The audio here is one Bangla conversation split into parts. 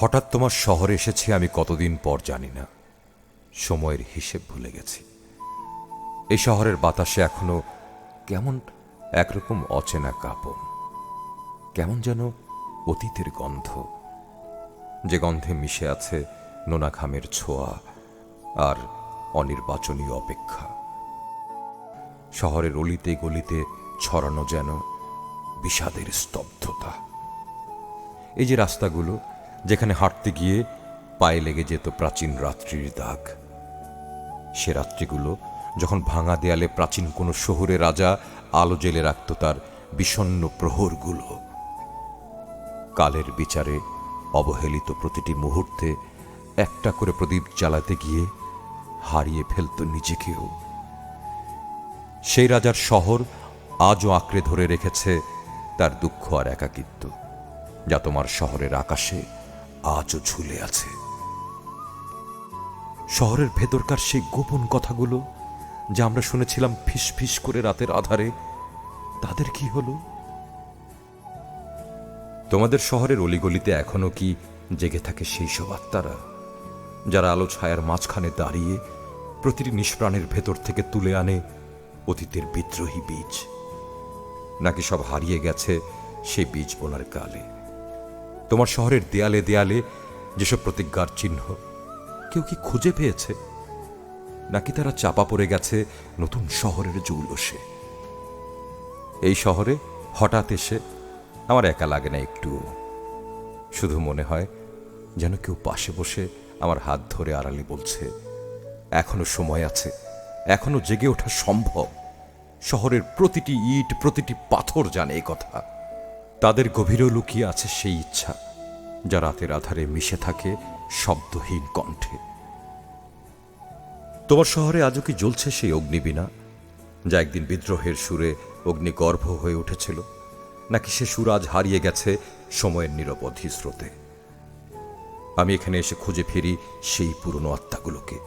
হঠাৎ তোমার শহরে এসেছি, আমি কতদিন পর জানি না। সময়ের হিসেব ভুলে গেছি। এই শহরের বাতাসে এখনও কেমন একরকম অচেনা কাপন কেমন যেন অতীতের গন্ধ। যে গন্ধে মিশে আছে নোনা ঘামের ছোঁয়া আর অনির্বাচনীয় অপেক্ষা। শহরের অলিতে গলিতে ছড়ানো যেন বিষাদের স্তব্ধতা। এই যে রাস্তাগুলো যেখানে হাঁটতে গিয়ে পায়ে লেগে যেত প্রাচীন রাত্রির দাগ। সে রাত্রিগুলো যখন ভাঙা দেয়ালে প্রাচীন কোনো শহুরে রাজা আলো জেলে রাখত তার বিষণ্ন প্রহরগুলো। কালের বিচারে অবহেলিত প্রতিটি মুহূর্তে একটা করে প্রদীপ জ্বালাতে গিয়ে হারিয়ে ফেলত নিজেকেও। সেই রাজার শহর আজও আঁকড়ে ধরে রেখেছে তার দুঃখ আর একাকিত্ব, যা তোমার শহরের আকাশে আজও ঝুলে আছে। শহরের ভেতরকার সেই গোপন কথাগুলো যা আমরা শুনেছিলাম ফিস ফিস করে রাতের আধারে, তাদের কি হলো? তোমাদের শহরের অলিগলিতে এখনও কি জেগে থাকে সেই সব আত্মারা, যারা আলো ছায়ার মাঝখানে দাঁড়িয়ে প্রতিটি নিষ্প্রাণের ভেতর থেকে তুলে আনে অতীতের বিদ্রোহী বীজ? নাকি সব হারিয়ে গেছে সেই বীজ বোনার কালে তোমার শহরের দেয়ালে দেয়ালে যেসব প্রতিজ্ঞার চিহ্ন, কেউ কি খুঁজে পেয়েছে? নাকি তারা চাপা পড়ে গেছে নতুন শহরের জৌলসে? এই শহরে হঠাৎ এসে আমার একা লাগে না একটু। শুধু মনে হয় যেন কেউ পাশে বসে আমার হাত ধরে আড়ালি বলছে, এখনও সময় আছে, এখনও জেগে ওঠা সম্ভব। শহরের প্রতিটি ইট, প্রতিটি পাথর জানে এ কথা। তাদের গভীরেও লুকিয়ে আছে সেই ইচ্ছা, যা রাতের আধারে মিশে থাকে শব্দহীন কণ্ঠে। তোমার শহরে আজও কি জ্বলছে সেই অগ্নিবীণা, যা একদিন বিদ্রোহের সুরে অগ্নিগর্ভ হয়ে উঠেছিল, নাকি সে সুর আজ হারিয়ে গেছে সময়ের নিরবধি স্রোতে? আমি এখানে এসে খুঁজে ফিরি সেই পুরনো আত্মাগুলোকে,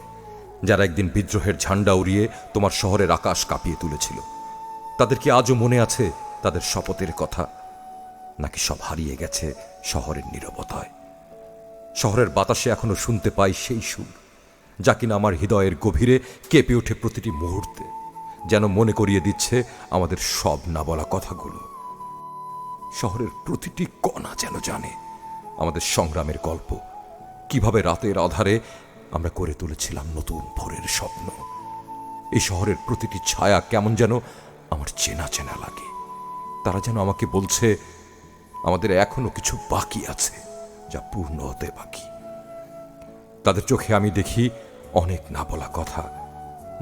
যারা একদিন বিদ্রোহের ঝান্ডা উড়িয়ে তোমার শহরের আকাশ কাঁপিয়ে তুলেছিল। তাদের কি আজও মনে আছে তাদের শপথের কথা? নাকি সব হারিয়ে গেছে শহরের নীরবতায়? শহরের বাতাসে এখনও শুনতে পাই সেই সুর, যা কিনা আমার হৃদয়ের গভীরে কেঁপে ওঠে প্রতিটি মুহূর্তে, যেন মনে করিয়ে দিচ্ছে আমাদের সব না বলা কথাগুলো। শহরের প্রতিটি কণা যেন জানে আমাদের সংগ্রামের গল্প, কীভাবে রাতের আধারে আমরা করে তুলেছিলাম নতুন ভোরের স্বপ্ন। এই শহরের প্রতিটি ছায়া কেমন যেন আমার চেনা চেনা লাগে। তারা যেন আমাকে বলছে আমাদের এখনও কিছু বাকি আছে, যা পূর্ণ হতে বাকি। তাদের চোখে আমি দেখি অনেক না বলা কথা,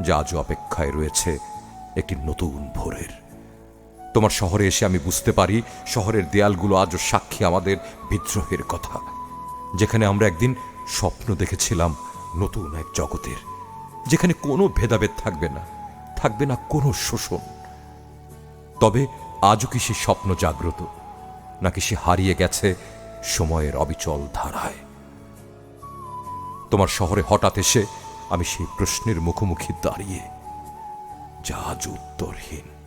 যা আজও অপেক্ষায় রয়েছে একটি নতুন ভোরের। তোমার শহরে এসে আমি বুঝতে পারি শহরের দেয়ালগুলো আজও সাক্ষী আমাদের বিদ্রোহের কথা, যেখানে আমরা একদিন স্বপ্ন দেখেছিলাম নতুন এক জগতের, যেখানে কোনো ভেদাভেদ থাকবে না থাকবে না কোনো শোষণ। তবে আজও কি সে স্বপ্ন জাগ্রত? নাকি সে হারিয়ে গেছে সময়ের অবিচল ধারায়। তোমার শহরে হঠাৎ এসে আমি সেই প্রশ্নের মুখোমুখি দাঁড়িয়ে যা আজ উত্তরহীন।